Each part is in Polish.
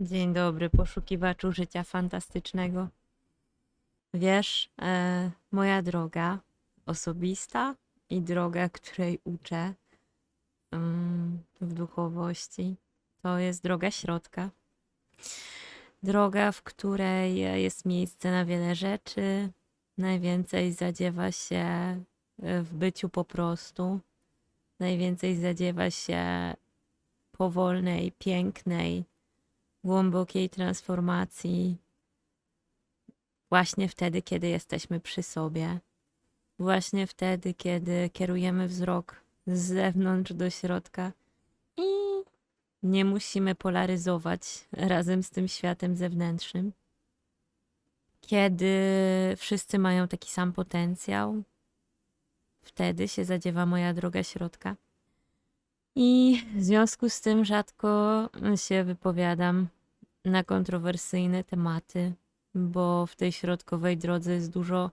Dzień dobry, poszukiwaczu życia fantastycznego. Wiesz, e, moja droga osobista i droga, której uczę mm, w duchowości, to jest droga środka. Droga, w której jest miejsce na wiele rzeczy, najwięcej zadziewa się w byciu po prostu, najwięcej zadziewa się powolnej, pięknej, głębokiej transformacji właśnie wtedy, kiedy jesteśmy przy sobie. Właśnie wtedy, kiedy kierujemy wzrok z zewnątrz do środka i nie musimy polaryzować razem z tym światem zewnętrznym. Kiedy wszyscy mają taki sam potencjał, wtedy się zadziewa moja droga środka. I w związku z tym rzadko się wypowiadam na kontrowersyjne tematy, bo w tej środkowej drodze jest dużo,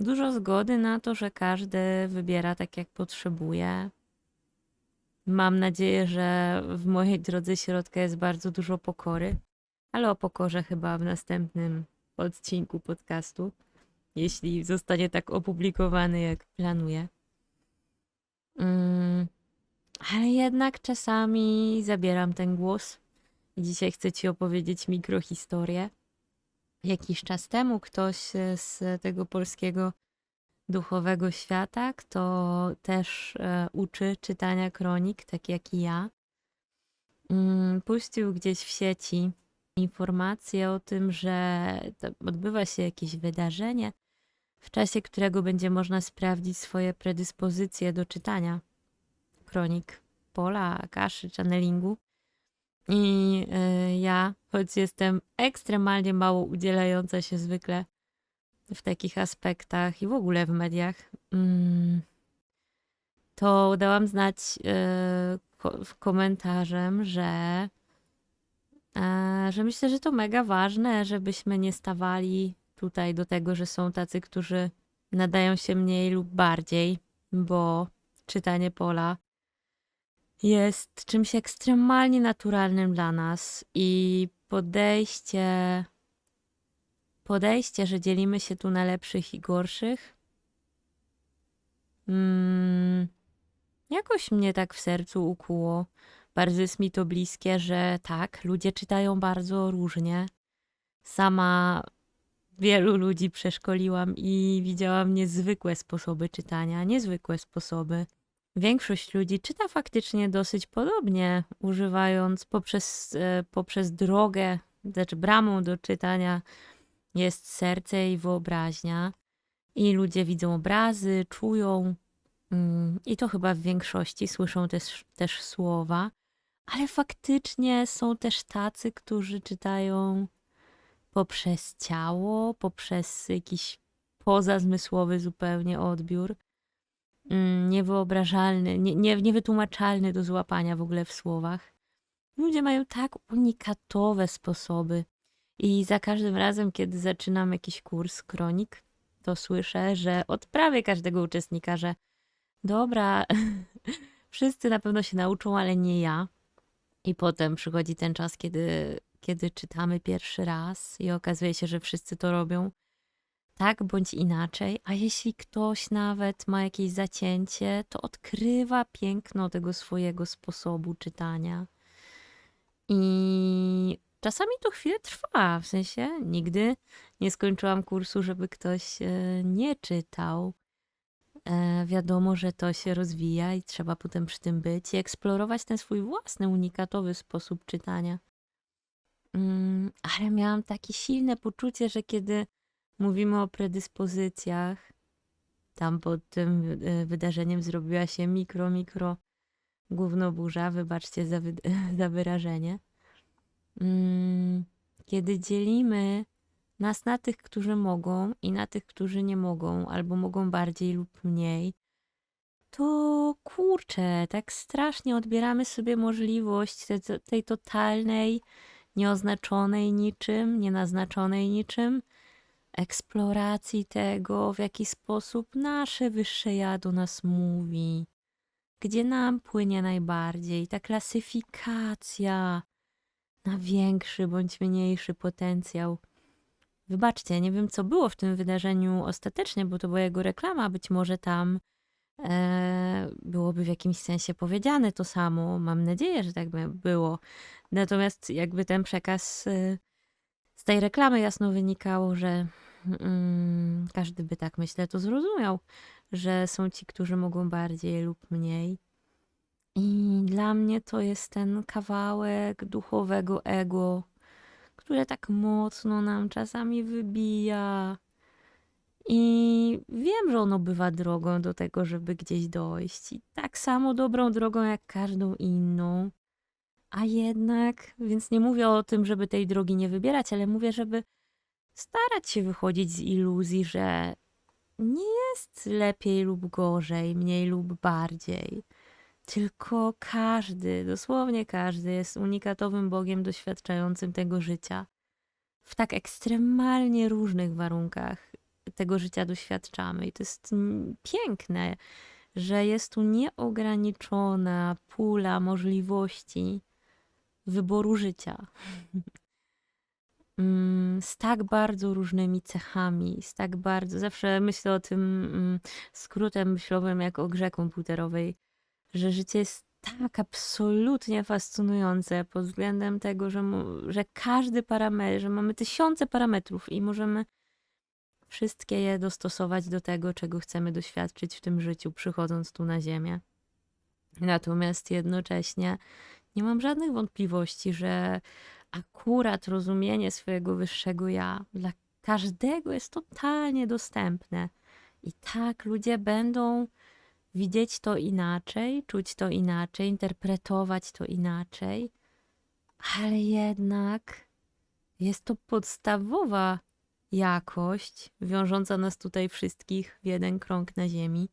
dużo zgody na to, że każdy wybiera tak, jak potrzebuje. Mam nadzieję, że w mojej drodze środka jest bardzo dużo pokory, ale o pokorze chyba w następnym odcinku podcastu, jeśli zostanie tak opublikowany, jak planuję. Mm, ale jednak czasami zabieram ten głos dzisiaj chcę Ci opowiedzieć mikrohistorię. Jakiś czas temu ktoś e, z tego polskiego duchowego świata, kto też e, uczy czytania kronik, tak jak i ja, mm, puścił gdzieś w sieci informację o tym, że odbywa się jakieś wydarzenie, w czasie którego będzie można sprawdzić swoje predyspozycje do czytania kronik Pola, Kaszy, channelingu. I y, ja, choć jestem ekstremalnie mało udzielająca się zwykle w takich aspektach i w ogóle w mediach, mm, to dałam znać y, komentarzem, że, e, że myślę, że to mega ważne, żebyśmy nie stawali tutaj do tego, że są tacy, którzy nadają się mniej lub bardziej, bo czytanie pola jest czymś ekstremalnie naturalnym dla nas i podejście, podejście, że dzielimy się tu na lepszych i gorszych, mm, jakoś mnie tak w sercu ukuło. Bardzo jest mi to bliskie, że tak, ludzie czytają bardzo różnie. Sama wielu ludzi przeszkoliłam i widziałam niezwykłe sposoby czytania, niezwykłe sposoby. Większość ludzi czyta faktycznie dosyć podobnie, używając poprzez, e, poprzez drogę, znaczy bramą do czytania jest serce i wyobraźnia. I ludzie widzą obrazy, czują, mm, i to chyba w większości słyszą też, też słowa, ale faktycznie są też tacy, którzy czytają poprzez ciało, poprzez jakiś pozazmysłowy zupełnie odbiór mm, niewyobrażalny, nie, nie, niewytłumaczalny do złapania w ogóle w słowach. Ludzie mają tak unikatowe sposoby. I za każdym razem, kiedy zaczynam jakiś kurs kronik, to słyszę, że od prawie każdego uczestnika, że dobra, wszyscy na pewno się nauczą, ale nie ja. I potem przychodzi ten czas, kiedy, kiedy czytamy pierwszy raz i okazuje się, że wszyscy to robią tak bądź inaczej, a jeśli ktoś nawet ma jakieś zacięcie, to odkrywa piękno tego swojego sposobu czytania. I czasami to chwilę trwa, w sensie nigdy nie skończyłam kursu, żeby ktoś e, nie czytał. E, wiadomo, że to się rozwija i trzeba potem przy tym być i eksplorować ten swój własny, unikatowy sposób czytania. Mm, ale miałam takie silne poczucie, że kiedy mówimy o predyspozycjach, tam pod tym e, wydarzeniem zrobiła się mikro, mikro gównoburza, wybaczcie za, wy za wyrażenie. Mm, kiedy dzielimy nas na tych, którzy mogą i na tych, którzy nie mogą, albo mogą bardziej lub mniej, to kurczę, tak strasznie odbieramy sobie możliwość tej, tej totalnej, nieoznaczonej niczym, nienaznaczonej niczym eksploracji tego, w jaki sposób nasze wyższe ja do nas mówi, gdzie nam płynie najbardziej, ta klasyfikacja, na większy bądź mniejszy potencjał. Wybaczcie, nie wiem, co było w tym wydarzeniu ostatecznie, bo to była jego reklama. Być może tam e, byłoby w jakimś sensie powiedziane to samo. Mam nadzieję, że tak by było. Natomiast jakby ten przekaz e, z tej reklamy jasno wynikało, że mm, każdy by tak myślę to zrozumiał, że są ci, którzy mogą bardziej lub mniej. I dla mnie to jest ten kawałek duchowego ego, które tak mocno nam czasami wybija. I wiem, że ono bywa drogą do tego, żeby gdzieś dojść. I tak samo dobrą drogą jak każdą inną. A jednak, więc nie mówię o tym, żeby tej drogi nie wybierać, ale mówię, żeby starać się wychodzić z iluzji, że nie jest lepiej lub gorzej, mniej lub bardziej. Tylko każdy, dosłownie każdy, jest unikatowym Bogiem doświadczającym tego życia. W tak ekstremalnie różnych warunkach tego życia doświadczamy. I to jest piękne, że jest tu nieograniczona pula możliwości wyboru życia. Mm, z tak bardzo różnymi cechami, z tak bardzo. Zawsze myślę o tym mm, skrótem myślowym, jak o grze komputerowej, że życie jest tak absolutnie fascynujące pod względem tego, że, mu, że każdy parametr, że mamy tysiące parametrów i możemy wszystkie je dostosować do tego, czego chcemy doświadczyć w tym życiu, przychodząc tu na Ziemię. Natomiast jednocześnie nie mam żadnych wątpliwości, że akurat rozumienie swojego wyższego ja dla każdego jest totalnie dostępne. I tak ludzie będą widzieć to inaczej, czuć to inaczej, interpretować to inaczej, ale jednak jest to podstawowa jakość wiążąca nas tutaj wszystkich w jeden krąg na Ziemi.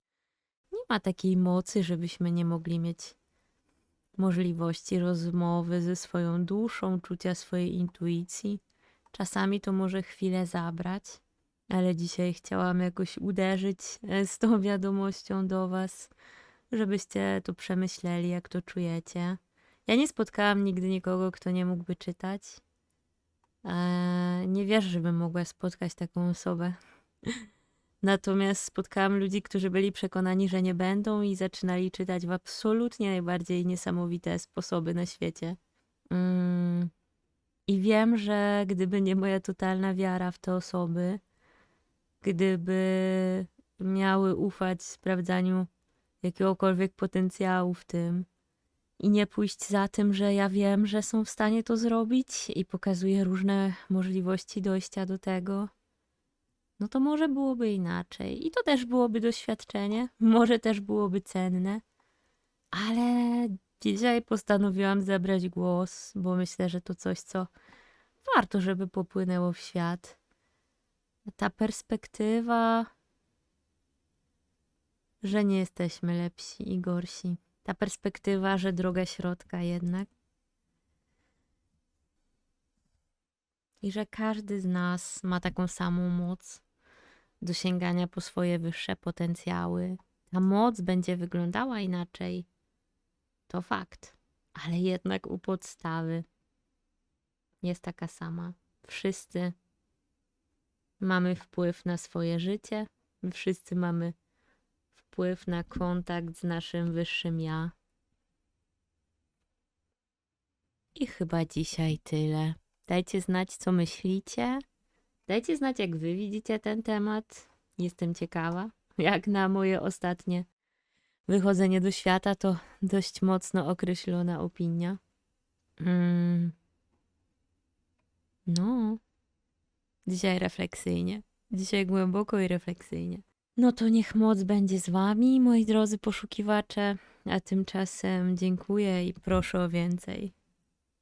Nie ma takiej mocy, żebyśmy nie mogli mieć możliwości rozmowy ze swoją duszą, czucia swojej intuicji. Czasami to może chwilę zabrać, ale dzisiaj chciałam jakoś uderzyć e, z tą wiadomością do Was, żebyście to przemyśleli, jak to czujecie. Ja nie spotkałam nigdy nikogo, kto nie mógłby czytać. Eee, nie wierzę, żebym mogła spotkać taką osobę. Natomiast spotkałam ludzi, którzy byli przekonani, że nie będą i zaczynali czytać w absolutnie najbardziej niesamowite sposoby na świecie. Mm. I wiem, że gdyby nie moja totalna wiara w te osoby, gdyby miały ufać sprawdzaniu jakiegokolwiek potencjału w tym i nie pójść za tym, że ja wiem, że są w stanie to zrobić i pokazuję różne możliwości dojścia do tego, no to może byłoby inaczej. I to też byłoby doświadczenie, może też byłoby cenne, ale dzisiaj postanowiłam zabrać głos, bo myślę, że to coś, co warto, żeby popłynęło w świat. Ta perspektywa, że nie jesteśmy lepsi i gorsi. Ta perspektywa, że droga środka jednak. I że każdy z nas ma taką samą moc do sięgania po swoje wyższe potencjały. Ta moc będzie wyglądała inaczej. To fakt, ale jednak u podstawy jest taka sama. Wszyscy mamy wpływ na swoje życie, wszyscy mamy wpływ na kontakt z naszym wyższym ja. I chyba dzisiaj tyle. Dajcie znać, co myślicie. Dajcie znać, jak wy widzicie ten temat. Jestem ciekawa. Jak na moje ostatnie wychodzenie do świata, to dość mocno określona opinia. Mm. No. Dzisiaj refleksyjnie. Dzisiaj głęboko i refleksyjnie. No to niech moc będzie z wami, moi drodzy poszukiwacze. A tymczasem dziękuję i proszę o więcej.